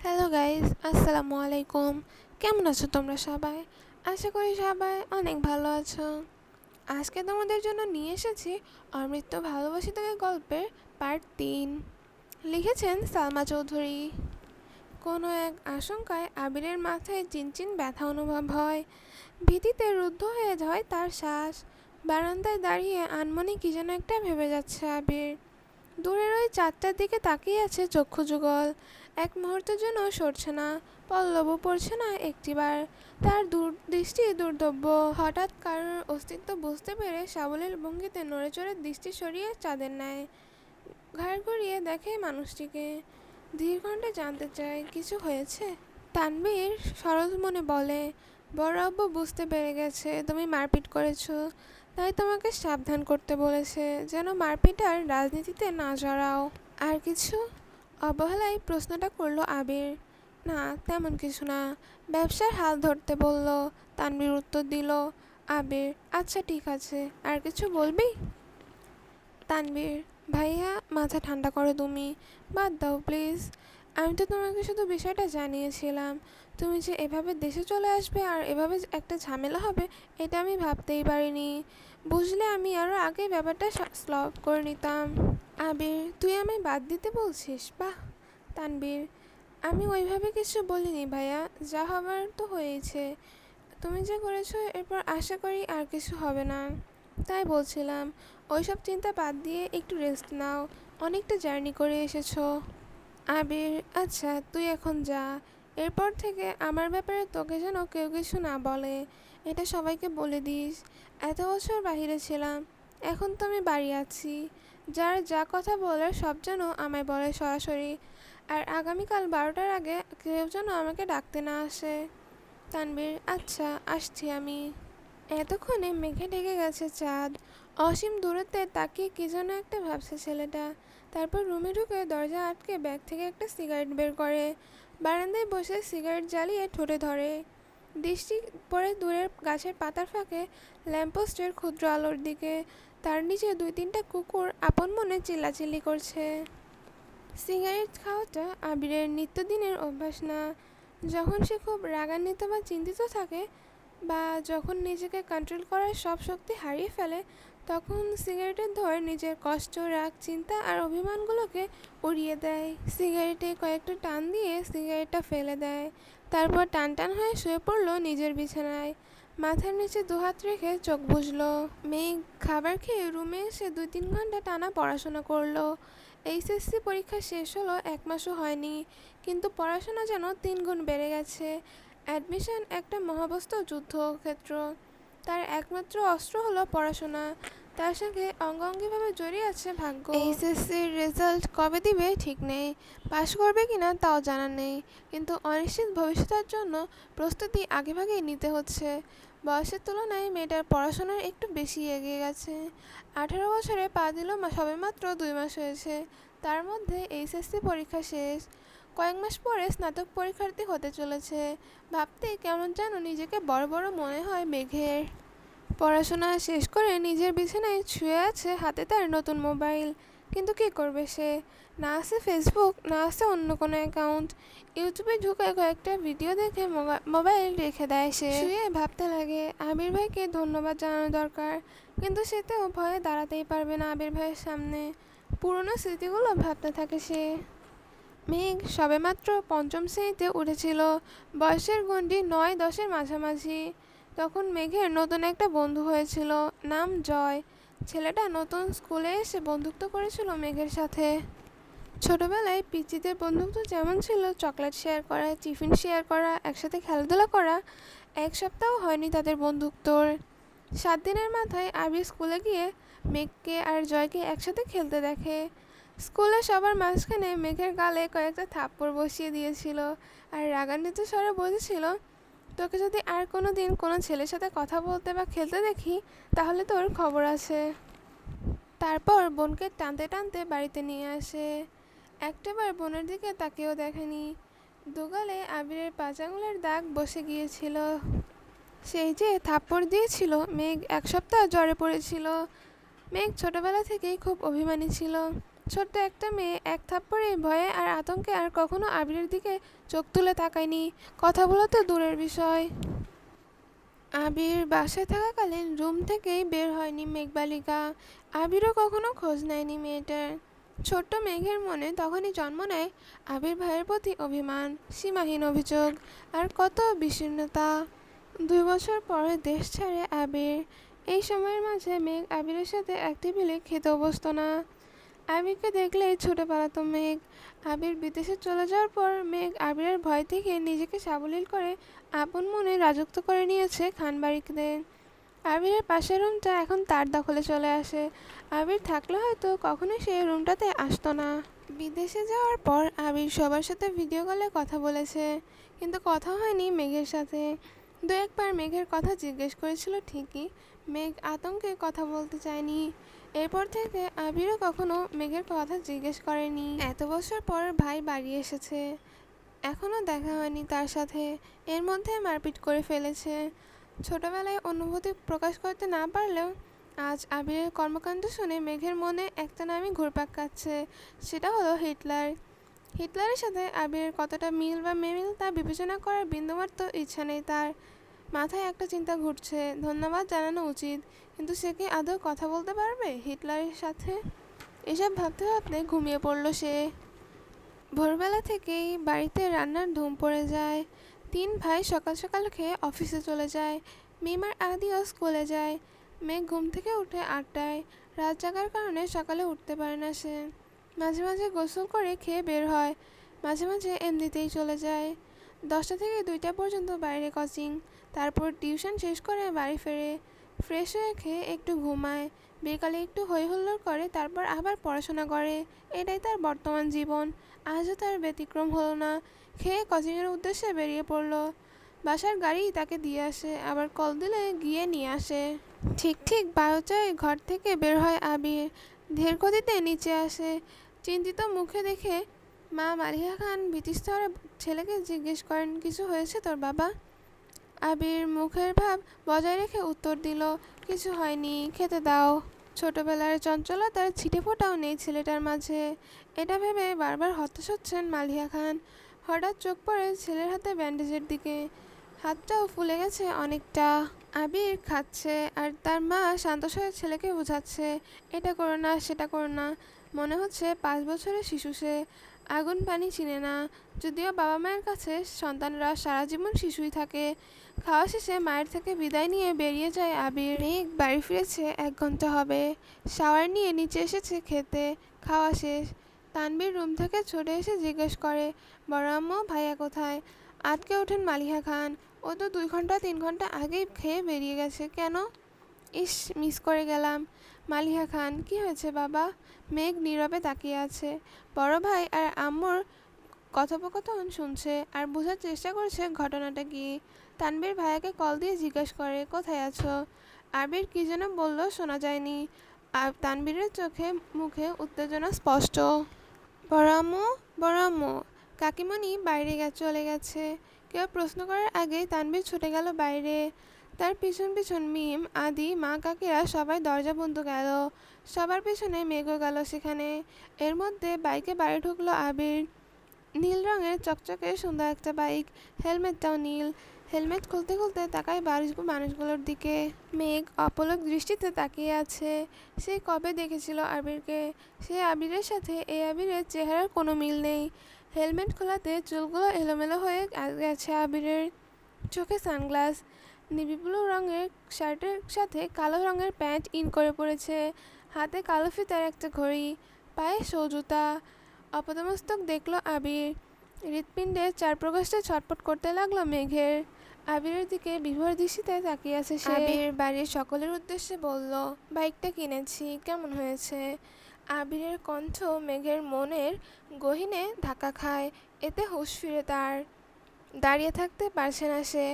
Hello guys আসসালামু আলাইকুম কেমন আছো তোমরা সবাই? আশা করি সবাই অনেক ভালো আছো। আজকে তোমাদের জন্য নিয়ে এসেছি অমৃত ভালোবাসি তোকে গল্পের পার্ট তিন। লিখেছেন সালমা চৌধুরী। কোনো এক আশঙ্কায় আবিরের মাথায় চিনচিন ব্যথা অনুভব হয়। ভীতিতে রুদ্ধ হয়ে যায় তার শ্বাস। বারান্দায় দাঁড়িয়ে আনমনি কি যেন একটা ভেবে যাচ্ছে আবির। দূরের ওই চারটার দিকে তাকিয়ে আছে চক্ষু যুগল। এক মুহূর্তের জন্য সরছে না, পল্লবও পড়ছে না একটিবার। তার দৃষ্টি দুর্দব্য। হঠাৎ কারোর অস্তিত্ব বুঝতে পেরে সাবলের ভঙ্গিতে নড়ে চড়ে দৃষ্টি সরিয়ে চাঁদের নেয় ঘাড় ঘুরিয়ে দেখে মানুষটিকে। ধীর কণ্ঠে জানতে চায়, কিছু হয়েছে? তানবীর সরল মনে বলে বড় আব্বু বুঝতে পেরে গেছে, তুমি মারপিট করেছ। তাই তোমাকে সাবধান করতে বলেছে, যেন মারপিট আর রাজনীতিতে না জড়াও। আর কিছু? অবহেলায় প্রশ্নটা করল আবির। না, তেমন কিছু না। ব্যবসার হাল ধরতে বলল তানবীর উত্তর দিল, আবির আচ্ছা ঠিক আছে। আর কিছু বলবি? তানবীর ভাইয়া, মাথা ঠান্ডা করো তুমি। বাদ দাও, প্লিজ। আমি তো তোমাকে শুধু বিষয়টা জানিয়েছিলাম। তুমি যে এভাবে দেশে চলে আসবে আর এভাবে একটা ঝামেলা হবে, এটা আমি ভাবতেই পারিনি। বুঝলে, আমি আরও আগে ব্যাপারটা সলভ করে নিতাম। আবির তুই আমায় বাদ দিতে বলছিস? বাহ, তানবীর, আমি ওইভাবে কিছু বলিনি ভাইয়া, যা হবার তো হয়েছে। তুমি যা করেছ, এরপর আশা করি আর কিছু হবে না। তাই বলছিলাম, ওইসব চিন্তা বাদ দিয়ে একটু রেস্ট নাও, অনেকটা জার্নি করে এসেছ। আবির আচ্ছা তুই এখন যা। এরপর থেকে আমার ব্যাপারে তোকে যেন কেউ কিছু না বলে, এটা সবাইকে বলে দিস। এত বছর বাইরে ছিলাম, এখন তো আমি বাড়ি আছি। যার যা কথা বলার সব যেন আমায় বলে সরাসরি। আর আগামীকাল বারোটার আগে কেউ যেন আমাকে ডাকতে না আসে। তানবীর আচ্ছা আসছি আমি। এতক্ষণে মেঘে ঢেকে গেছে চাঁদ। অসীম দূরত্বে তাকিয়ে কি যেন একটা ভাবছে ছেলেটা। তারপর রুমে ঢুকে দরজা আটকে ব্যাগ থেকে একটা সিগারেট বের করে। বারান্দায় বসে সিগারেট জ্বালিয়ে ঠোঁটে ধরে। দৃষ্টি পড়ে দূরের গাছের পাতার ফাঁকে ল্যাম্পপোস্টের ক্ষুদ্র আলোর দিকে। তার নিচে দুই তিনটা কুকুর আপন মনে চিল্লাচিল্লি করছে। সিগারেট খাওয়াটা আবিরের নিত্যদিনের অভ্যাস না। যখন সে খুব রাগান্বিত বা চিন্তিত থাকে বা যখন নিজেকে কন্ট্রোল করার সব শক্তি হারিয়ে ফেলে, তখন সিগারেটের ধরে নিজের কষ্ট, রাগ, চিন্তা আর অভিমানগুলোকে উড়িয়ে দেয়। সিগারেটে কয়েকটা টান দিয়ে সিগারেটটা ফেলে দেয়। তারপর টান টান হয়ে শুয়ে পড়ল নিজের বিছানায়। মাথার নিচে দুহাত রেখে চোখ বুঝলো মেয়ে খাবার খেয়ে রুমে এসে দুই তিন ঘণ্টা টানা পড়াশোনা করল। এইচএসসি পরীক্ষা শেষ হলো এক মাসও হয়নি, কিন্তু পড়াশোনা যেন তিন গুণ বেড়ে গেছে। অ্যাডমিশন একটা মহাবস্ত যুদ্ধক্ষেত্র। তার একমাত্র অস্ত্র হলো পড়াশোনা। তার সঙ্গে অঙ্গাঙ্গিভাবে জড়িয়ে আছে ভাগ্য। এইচএসসির রেজাল্ট কবে দিবে ঠিক নেই, পাশ করবে কিনা তাও জানা নেই, কিন্তু অনিশ্চিত ভবিষ্যতের জন্য প্রস্তুতি আগেভাগেই নিতে হচ্ছে। বয়সের তুলনায় মেয়েটার পড়াশোনার একটু বেশি এগিয়ে গেছে। আঠারো বছরে পা দিল সবেমাত্র দুই মাস হয়েছে। তার মধ্যে এইচএসসি পরীক্ষা শেষ। কয়েক মাস পরে স্নাতক পরীক্ষার্থী হতে চলেছে। ভাবতেই কেমন যেন নিজেকে বড় বড় মনে হয় মেঘের। পড়াশোনা শেষ করে নিজের বিছানায় শুয়ে আছে হাতে তার নতুন মোবাইল। কিন্তু কী করবে সে? না আছে ফেসবুক না আছে অন্য কোনো অ্যাকাউন্ট ইউটিউবে ঢুকে কয়েকটা ভিডিও দেখে মোবাইল রেখে দেয় সে। শুয়ে ভাবতে লাগে, আবির ভাইকে ধন্যবাদ জানানো দরকার। কিন্তু সেতেও ভয়ে দাঁড়াতেই পারবে না আবির ভাইয়ের সামনে। পুরনো স্মৃতিগুলো ভাবতে থাকে সে। মেঘ সবেমাত্র পঞ্চম শ্রেণীতে উঠেছিল। বয়সের গণ্ডি নয় দশের মাঝামাঝি। তখন মেঘের নতুন একটা বন্ধু হয়েছিল, নাম জয়। ছেলেটা নতুন স্কুলে এসে বন্ধুত্ব করেছিল মেঘের সাথে। ছোটবেলায় পিচিদের বন্ধুত্ব যেমন ছিল, চকলেট শেয়ার করা, টিফিন শেয়ার করা, একসাথে খেলাধুলা করা, এক সপ্তাহ হয়নি তাদের বন্ধুত্বর। সাত দিনের মাথায় আবির স্কুলে গিয়ে মেঘকে আর জয়কে একসাথে খেলতে দেখে। স্কুলে সবার মাঝখানে মেঘের গালে কয়েকটা থাপ্পড় বসিয়ে দিয়েছিল আর রাগান্বিত স্বরে বলেছিল তোকে যদি আর কোনো দিন কোনো ছেলের সাথে কথা বলতে বা খেলতে দেখি, তাহলে তোর খবর আছে। তারপর বোনকে টানতে টানতে বাড়িতে নিয়ে আসে। একটাবার বোনের দিকে তাকেও দেখেনি। দুগালে আবিরের পাঁচাঙ্গুলের দাগ বসে গিয়েছিল। সেই যে থাপ্পড় দিয়েছিল, মেঘ এক সপ্তাহ জ্বরে পড়েছিল। মেঘ ছোটবেলা থেকেই খুব অভিমানী ছিল। ছোট্ট একটা মেয়ে এক থাপ্পড়ে ভয়ে আর আতঙ্কে আর কখনো আবিরের দিকে চোখ তুলে তাকায়নি। কথা বলা তো দূরের বিষয়। আবির বাসায় থাকাকালীন রুম থেকেই বের হয়নি মেঘবালিকা। আবিরও কখনো খোঁজ নেয়নি মেয়েটার। ছোট্ট মেঘের মনে তখনই জন্ম নেয় আবির ভাইয়ের প্রতি অভিমান, সীমাহীন অভিযোগ আর কত বিচ্ছিন্নতা দুই বছর পরে দেশ ছাড়ে আবির। এই সময়ের মাঝে মেঘ আবিরের সাথে এক টেবিলে খেতেও বসতো না। আবিরকে দেখলেই ছুটে পালাতো মেঘ। আবির বিদেশে চলে যাওয়ার পর মেঘ আবিরের ভয় থেকে নিজেকে সাবলীল করে আপন মনে রাজত্ব করে নিয়েছে খানবাড়িতে আবিরের পাশের রুমটা এখন তার দখলে চলে আসে। আবির থাকলে হয়তো কখনোই সে রুমটাতে আসতো না। বিদেশে যাওয়ার পর আবির সবার সাথে ভিডিও কলে কথা বলেছে, কিন্তু কথা হয়নি মেঘের সাথে। দু একবার মেঘের কথা জিজ্ঞেস করেছিল ঠিকই, মেঘ আতঙ্কে কথা বলতে চায়নি। এরপর থেকে আবিরও কখনো মেঘের কথা জিজ্ঞেস করেনি। এত বছর পর ভাই বাড়ি এসেছে। এখনও দেখা হয়নি তার সাথে। এর মধ্যে মারপিট করে ফেলেছে। ছোটবেলায় অনুভূতি প্রকাশ করতে না পারলেও আজ আবিরের কর্মকাণ্ড শুনে মেঘের মনে একটা নামই ঘুরপাক কাচ্ছে সেটা হলো হিটলার। হিটলারের সাথে আবিরের কতটা মিল বা মেমিল তা বিবেচনা করার বিন্দুমাত্র ইচ্ছা নেই তার। মাথায় একটা চিন্তা ঘুরছে। ধন্যবাদ জানানো উচিত। কিন্তু সে কি আদৌ কথা বলতে পারবে হিটলারের সাথে? এসব ভাবতে ভাবতে ঘুমিয়ে পড়ল সে। ভোরবেলা থেকেই বাড়িতে রান্নার ধুম পড়ে যায়। তিন ভাই সকাল সকাল খেয়ে অফিসে চলে যায়। মিমার আদিও স্কুলে যায়। মেঘ ঘুম থেকে উঠে আটটায়। রাত জাগার কারণে সকালে উঠতে পারে না সে। মাঝে মাঝে গোসল করে খেয়ে বের হয়। মাঝে মাঝে এমনিতেই চলে যায়। দশটা থেকে দুইটা পর্যন্ত বাইরে কোচিং। তারপর টিউশন শেষ করে বাড়ি ফেরে ফ্রেশ হয়ে খেয়ে একটু ঘুমায়, বিকালে একটু হই হুল্লোড় করে, তারপর আবার পড়াশোনা করে। এটাই তার বর্তমান জীবন। আজও তার ব্যতিক্রম হলো না। খেয়ে কোচিংয়ের উদ্দেশ্যে বেরিয়ে পড়ল। বাসার গাড়ি তাকে দিয়ে আসে, আবার কল দিলে গিয়ে নিয়ে আসে। ঠিক ঠিক বারোটায় ঘর থেকে বের হয় আবির। ধীর গতিতে নিচে আসে। চিন্তিত মুখে দেখে, মা মালিহা খান ভীতিস্তরে ছেলেকে জিজ্ঞেস করেন, কিছু হয়েছে তোর বাবা? আবির মুখের ভাব বজায় রেখে উত্তর দিল, কিছু হয়নি, খেতে দাও। ছোটবেলার চঞ্চলতার ছিটে ফোটাও নেই ছেলেটার মাঝে। এটা ভেবে বারবার হতাশ হচ্ছেন মালিয়া খান। হঠাৎ চোখ পড়ে ছেলের হাতে ব্যান্ডেজের দিকে। হাতটাও ফুলে গেছে অনেকটা। আবির খাচ্ছে আর তার মা শান্ত শান্তস্বরে ছেলেকে বোঝাচ্ছে, এটা করো না, সেটা করো না। মনে হচ্ছে পাঁচ বছরের শিশু সে। আগুন পানি চিনে না। যদিও বাবা মায়ের কাছে সন্তানরা সারা জীবন শিশুই থাকে। খাওয়া শেষে মায়ের থেকে বিদায় নিয়ে বেরিয়ে যায় আবির। মেঘ বাড়ি ফিরেছে, এক ঘণ্টা হবে। শাওয়ার নিয়ে নিচে এসেছে খেতে, খাওয়া শেষ। তানবীর রুম থেকে ছুটে এসে জিজ্ঞেস করে, বড় আম্মু, ভাইয়া কোথায়? আটকে ওঠেন মালিহা খান। ও তো দুই ঘণ্টা, তিন ঘণ্টা আগেই খেয়ে বেরিয়ে গেছে। কেন? ইস, মিস করে গেলাম। মালিহা খান, কি হয়েছে বাবা? মেঘ নীরবে তাকিয়ে আছে। বড় ভাই আর আম্মুর কথোপকথন শুনছে আর বোঝার চেষ্টা করছে ঘটনাটা কি। তানবীর ভাইয়াকে কল দিয়ে জিজ্ঞেস করে, কোথায় আছো? আবির কি যেন বলল শোনা যায়নি। আর তানবীরের চোখে, মুখে উত্তেজনা স্পষ্ট। বড় আম্মু বড় আম্মু, কাকিমণি বাইরে চলে গেছে। কেউ প্রশ্ন করার আগেই তানবীর ছুটে গেল বাইরে। তার পিছন পিছন মিম, আদি, মা কাকিরা সবাই দরজা বন্ধ গেল। সবার পিছনে মেঘও গেল সেখানে। এর মধ্যে বাইকে বাড়ি ঢুকলো আবির। নীল রঙের চকচকে সুন্দর একটা বাইক। হেলমেটটাও নীল। হেলমেট খুলতে খুলতে তাকায় বাড়ির মানুষগুলোর দিকে। মেঘ অপলক দৃষ্টিতে তাকিয়ে আছে। সে কবে দেখেছিল আবিরকে? সে আবিরের সাথে এই আবিরের চেহারার কোনো মিল নেই। হেলমেট খোলাতে চুলগুলো এলোমেলো হয়ে গেছে আবিরের। চোখে সানগ্লাস, নেভি ব্লু রঙের শার্টের সাথে কালো রঙের প্যান্ট ইন করে পড়েছে। হাতে কালো ফিতার একটা ঘড়ি, পায়ে শো জুতা। অপদমস্তক দেখল আবির। হৃৎপিণ্ডে চার প্রকাশটা ছটপট করতে লাগল মেঘের। আবিরের দিকে বিভোর দৃষ্টিতে তাকিয়ে আছে সে। আবির বাড়ির সকলের উদ্দেশ্যে বলল, বাইকটা কিনেছি, কেমন হয়েছে? আবিরের কণ্ঠ মেঘের মনের গহিনে ধাক্কা খায়, এতে হুঁশ ফিরে তার। দাঁড়িয়ে থাকতে পারছে না সে।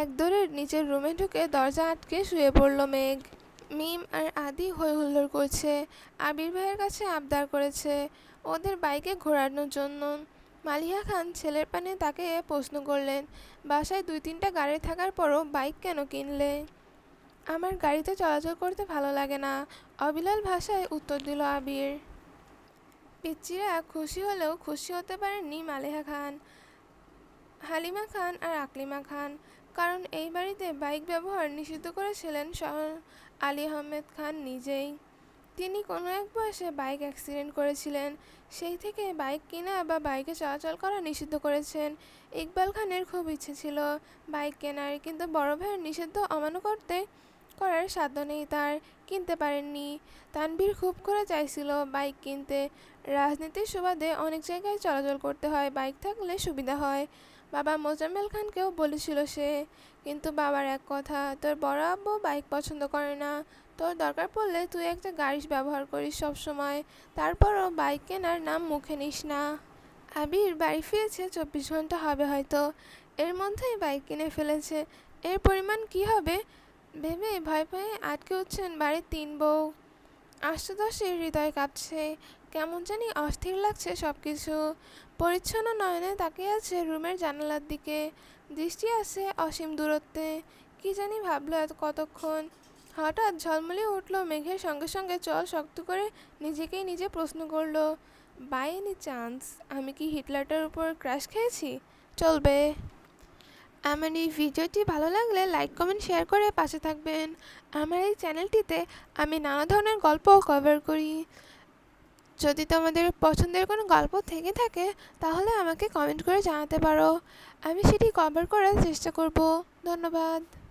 এক দৌড়ে নিচের রুমে ঢুকে দরজা আটকে শুয়ে পড়ল মেঘ। মিম আর আদি হই হুল্লোড় করছে। আবির ভাইয়ের কাছে আবদার করেছে ওদের বাইকে ঘোরানোর জন্য। মালিয়া খান ছেলের পানে তাকে প্রশ্ন করলেন, বাসায় দুই তিনটা গাড়ি থাকার পরও বাইক কেন কিনলে? আমার গাড়িতে চলাচল করতে ভালো লাগে না, অবিলাল ভাষায় উত্তর দিল আবির। পিচ্চিরা খুশি হলেও খুশি হতে পারেননি মালেহা খান। হালিমা খান আর আকলিমা খান। কারণ এই বাড়িতে বাইক ব্যবহার নিষিদ্ধ করেছিলেন আলী আহমেদ খান নিজেই। তিনি কোনো এক বয়সে বাইক অ্যাক্সিডেন্ট করেছিলেন। সেই থেকে বাইক কেনা বা বাইকে চলাচল করা নিষিদ্ধ করেছেন। ইকবাল খানের খুব ইচ্ছে ছিল বাইক কেনার, কিন্তু বড় ভাইয়ের নিষিদ্ধ অমান্য করতে করার সাধ্য নেই তার, কিনতে পারেননি। তানভীর খুব করে চাইছিল বাইক কিনতে। রাজনীতির সুবাদে অনেক জায়গায় চলাচল করতে হয়, বাইক থাকলে সুবিধা হয়। বাবা মোজাম্মেল খানকেও বলেছিল সে। কিন্তু বাবার এক কথা, তোর বড় আব্বু বাইক পছন্দ করে না। তোর দরকার পড়লে তুই একটা গাড়ি ব্যবহার করিস সব সময় তারপরও বাইক কেনার নাম মুখে নিস না। আবির বাড়ি ফিরেছে চব্বিশ ঘণ্টা হবে হয়তো। এর মধ্যেই বাইক কিনে ফেলেছে। এর পরিমাণ কি হবে? ভেবে ভয় পেয়ে আটকে উঠছেন বাড়ির তিন বউ। আষ্টদশে হৃদয় কাঁপছে। কেমন জানি অস্থির লাগছে সব কিছু পরিচ্ছন্ন নয়নে তাকিয়ে আছে রুমের জানালার দিকে। দৃষ্টি আছে অসীম দূরত্বে। কি জানি ভাবলো এত কতক্ষণ। হঠাৎ ঝলমলে উঠল মেঘের সঙ্গে সঙ্গে চল শক্ত করে নিজেকেই নিজে প্রশ্ন করল, বাই এনি চান্স, আমি কি হিটলারটার উপর ক্রাশ খেয়েছি? চলবে। আমার এই ভিডিওটি ভালো লাগলে লাইক, কমেন্ট, শেয়ার করে পাশে থাকবেন। আমার এই চ্যানেলটিতে আমি নানা ধরনের গল্প কভার করি। যদি তোমাদের পছন্দের কোনো গল্প থেকে থাকে, তাহলে আমাকে কমেন্ট করে জানাতে পারো। আমি সেটি কভার করার চেষ্টা করব। ধন্যবাদ।